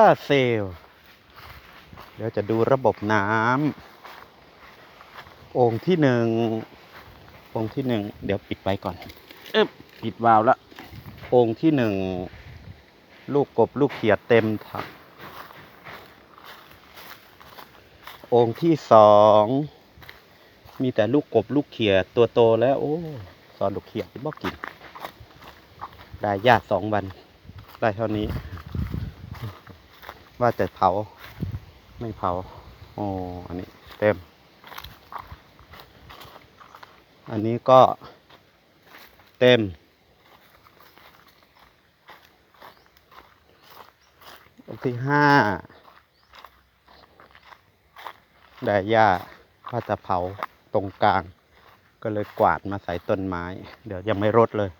ลาร์เซลล์เดี๋ยวจะดูระบบน้ำองค์ที่หนึ่งองค์ที่หนึ่งเดี๋ยวปิดไว้ก่อนเอ๊บปิดวาล์วละองค์ที่หนึ่งลูกกบลูกเขียดเต็มถังองค์ที่สองมีแต่ลูกกบลูกเขียดตัวโตแล้วโอ้สอนลูกเขียดบ่กิน ได้ญาติสองวัน ได้เท่านี้ ว่าจะเผา ไม่เผา โอ้อันนี้เต็ม อันนี้ก็เต็ม องค์ที่ห้าได้หญ้าว่าจะเผาตรงกลาง ก็เลยกวาดมาใส่ต้นไม้ เดี๋ยวยังไม่รดเลย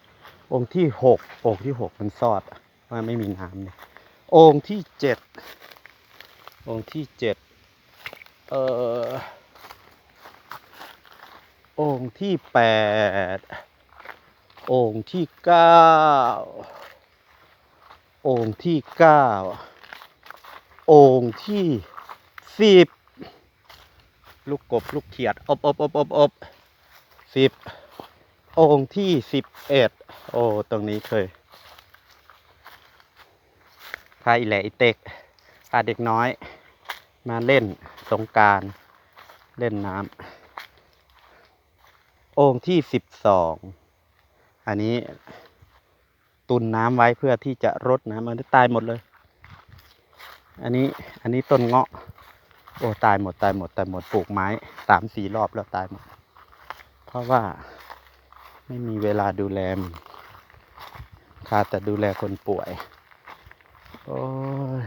องค์ที่หกองค์ที่หกมันซอดว่าไม่มีน้ำเนี่ย องค์ที่เจ็ดองค์ที่เจ็ดเอ่อองค์ที่แปดองค์ที่เก้าองค์ที่เก้าองค์ที่สิบลูกกบลูกเขียดอบอบอบอบอบสิบองค์ที่สิบเอ็ดโอ้ตรงนี้เคย พาอีแหล่อีเต็กพาเด็กน้อย มาเล่นสงการเล่นน้ำองค์ที่สิบสองอันนี้ตุนน้ำไว้เพื่อที่จะรดน้ำมันตายหมดเลย อันนี้อันนี้ต้นเงาะ โอ้ตายหมดตายหมดตายหมดปลูกไม้สามสี่รอบแล้วตายหมด เพราะว่าไม่มีเวลาดูแลขาดแต่ดูแลคนป่วย โอ้ย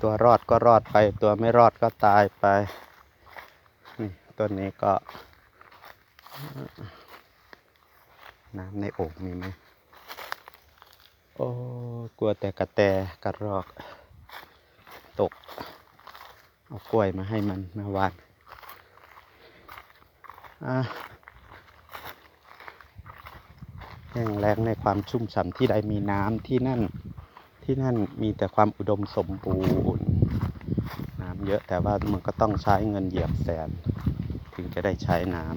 ตัวรอดก็รอดไป ตัวไม่รอดก็ตายไป นี่ต้นนี้ก็ น้ำในโอ่งมีไหมโอ้กลัวแต่กระแตกระรอก ตก เอากล้วยมาให้มันมื่อวาน แห้งแล้งในความชุ่มฉ่ำที่ใดมีน้ำที่นั่นที่นั่นมีแต่ความอุดมสมบูรณ์ น้ำเยอะแต่ว่ามันก็ต้องใช้เงินเหยียบแสน ถึงจะได้ใช้น้ำ